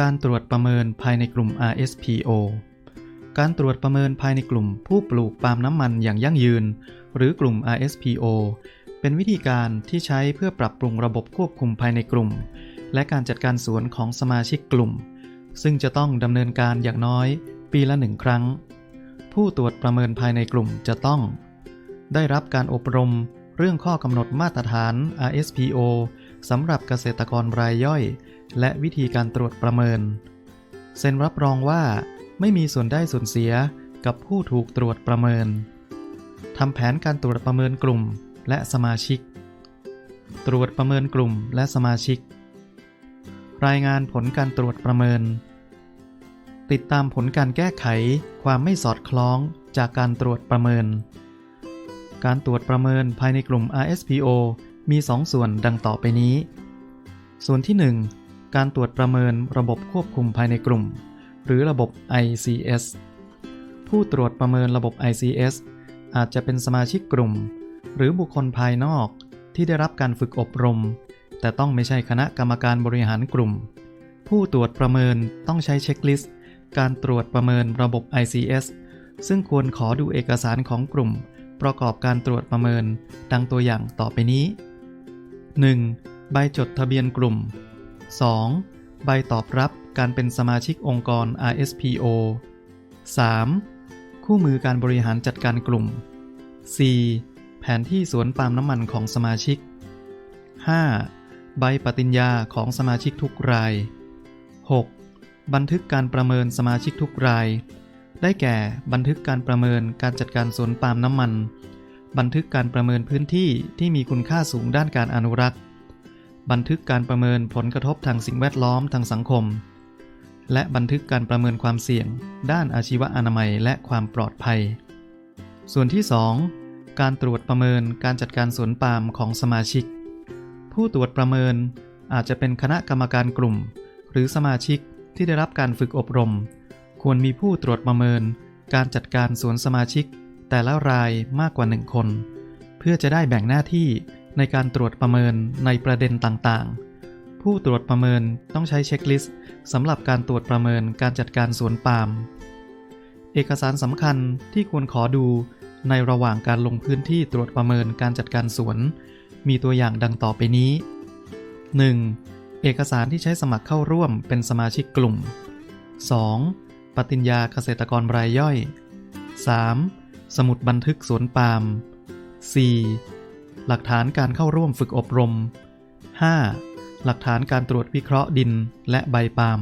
การตรวจประเมินภายในกลุ่ม RSPO การตรวจประเมินภายในกลุ่มผู้ปลูกปาล์มน้ำมันอย่างยั่งยืน หรือกลุ่ม RSPO เป็นวิธีการที่ใช้เพื่อปรับปรุงระบบควบคุมภายในกลุ่ม และการจัดการสวนของสมาชิกกลุ่ม ซึ่งจะต้องดำเนินการอย่างน้อยปีละหนึ่งครั้ง ผู้ตรวจประเมินภายในกลุ่มจะต้อง ได้รับการอบรมเรื่องข้อกำหนดมาตรฐาน RSPO สำหรับเกษตรกรรายย่อย และวิธีการตรวจประเมิน เซ็นรับรองว่าไม่มีส่วนได้ส่วนเสียกับผู้ถูกตรวจประเมินทำแผนการตรวจประเมินกลุ่มและสมาชิก ตรวจประเมินกลุ่มและสมาชิก รายงานผลการตรวจประเมิน ติดตามผลการแก้ไขความไม่สอดคล้องจากการตรวจประเมิน การตรวจประเมินภายในกลุ่ม RSPO มี2ส่วนดังต่อไปนี้ ส่วนที่ 1 การตรวจประเมินระบบควบคุมภายในกลุ่ม หรือระบบ ICS ผู้ตรวจประเมินระบบ ICS อาจจะเป็นสมาชิกกลุ่ม หรือบุคคลภายนอกที่ได้รับการฝึกอบรม แต่ต้องไม่ใช่คณะกรรมการบริหารกลุ่ม ผู้ตรวจประเมินต้องใช้เช็คลิสต์การตรวจประเมินระบบ ICS ซึ่งควรขอดูเอกสารของกลุ่ม ประกอบการตรวจประเมินดังตัวอย่างต่อไปนี้ 1. ใบจดทะเบียนกลุ่ม 2. ใบตอบรับการเป็นสมาชิกองค์กร RSPO 3. คู่มือการบริหารจัดการกลุ่ม 4. แผนที่สวนปาล์มน้ำมันของสมาชิก 5. ใบปฏิญญาของสมาชิกทุกราย 6. บันทึกการประเมินสมาชิกทุกราย ได้แก่บันทึกการประเมินการจัดการสวนปาล์มน้ำมัน บันทึกการประเมินพื้นที่ที่มีคุณค่าสูงด้านการอนุรักษ์ บันทึกการประเมินผลกระทบทางสิ่งแวดล้อมทางสังคม และบันทึกการประเมินความเสี่ยง ด้านอาชีวอนามัยและความปลอดภัย ส่วนที่ 2 การตรวจประเมินการจัดการสวนปาล์มของสมาชิก ผู้ตรวจประเมินอาจจะเป็นคณะกรรมการกลุ่ม หรือสมาชิกที่ได้รับการฝึกอบรม ควรมีผู้ตรวจประเมิน การจัดการสวนสมาชิก แต่ละรายมากกว่าหนึ่งคน เพื่อจะได้แบ่งหน้าที่ในการตรวจประเมินในประเด็นต่างๆ ผู้ตรวจประเมินต้องใช้เช็คลิสต์สำหรับการตรวจประเมินการจัดการสวนปาล์มเอกสารสำคัญที่ควรขอดูในระหว่างการลงพื้นที่ตรวจประเมินการจัดการสวน มีตัวอย่างดังต่อไปนี้ 1. เอกสารที่ใช้สมัครเข้าร่วมเป็นสมาชิกกลุ่ม 2. ปฏิญญาเกษตรกรรายย่อย 3. สมุดบันทึกสวนปาล์ม 4. หลักฐานการเข้าร่วมฝึกอบรม 5. หลักฐานการตรวจวิเคราะห์ดินและใบปาล์ม